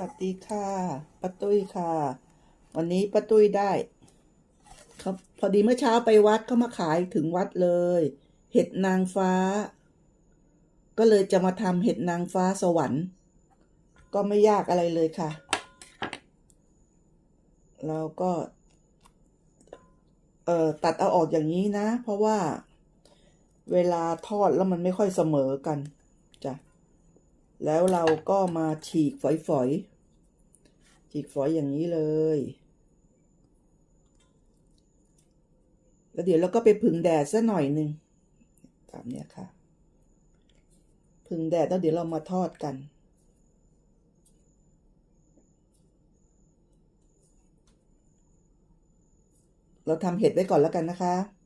วัสดีค่ะป้าตุ้ยค่ะ วันนี้ป้าตุ้ยได้เขาพอดีเมื่อเช้าไปวัดเขามาขายถึงวัดเลย เห็ดนางฟ้า ก็เลยจะมาทำเห็ดนางฟ้าสวรรค์ ก็ไม่ยากอะไรเลยค่ะ เราก็ เอ่อตัดเอาออกอย่างนี้นะ เพราะว่าเวลาทอดแล้วมันไม่ค่อยเสมอกัน แล้วเราก็มาฉีกฝอยๆ ฉีกฝอยอย่างนี้เลย แล้วเดี๋ยวเราก็ไปผึ่งแดดซะหน่อยหนึ่งตามเนี้ยค่ะผึ่งแดดแล้วเดี๋ยวเรามาทอดกันเราทำเห็ดไว้ก่อนแล้วกันนะคะ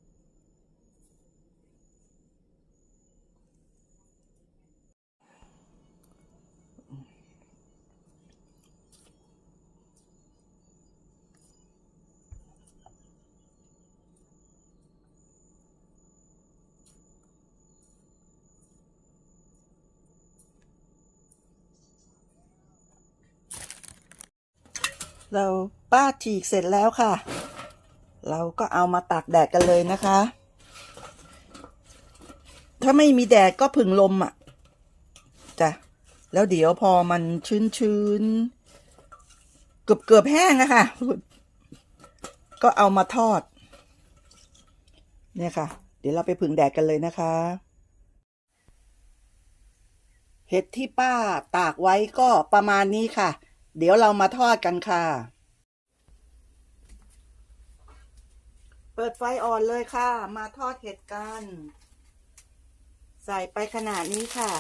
เราป้าฉีกเสร็จแล้วค่ะ เราก็เอามาตากแดดกันเลยนะคะ ถ้าไม่มีแดดก็ผึ่งลมอะจ้ะแล้วเดี๋ยวพอมันชื้นชื้นๆเกือบเกือบแห้งอะค่ะ ก็เอามาทอด เนี่ยค่ะ เดี๋ยวเราไปผึ่งแดดกันเลยนะคะ เห็ดที่ป้าตากไว้ก็ประมาณนี้ค่ะ เดี๋ยวเรามาทอดกันค่ะ เปิดไฟอ่อนเลยค่ะ มาทอดเห็ดกัน ใส่ไปขนาดนี้ค่ะ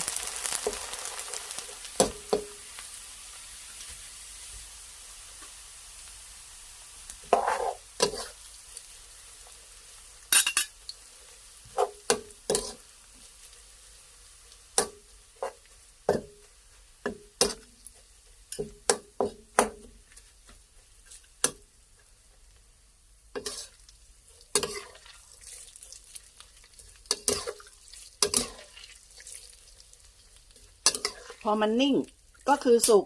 พอมันนิ่งก็คือสุก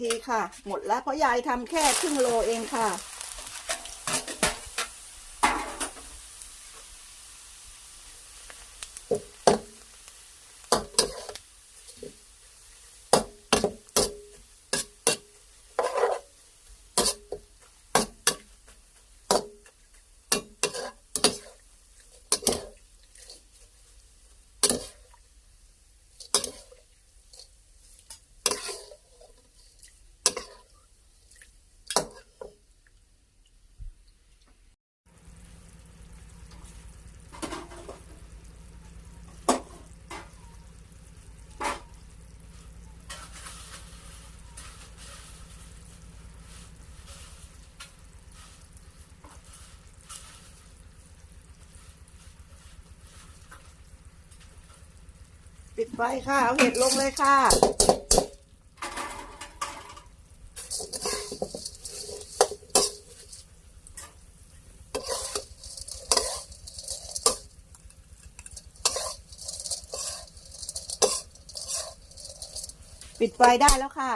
ทีค่ะ หมดแล้วเพราะยายทำแค่ครึ่งโลเองค่ะ ไฟค่ะ เอาเห็ดลงเลยค่ะ ปิดไฟได้แล้วค่ะ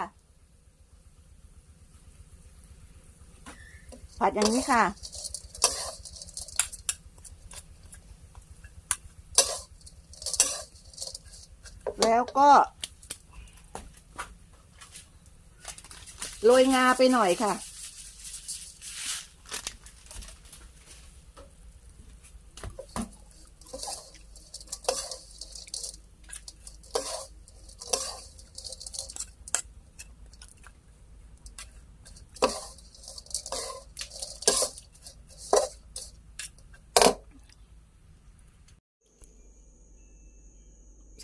ผัดอย่างนี้ค่ะ แล้วก็ โรยงาไปหน่อยค่ะ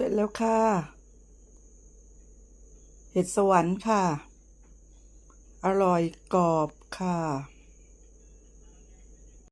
เสร็จแล้วค่ะ เห็ดสวรรค์ค่ะ อร่อยกรอบค่ะ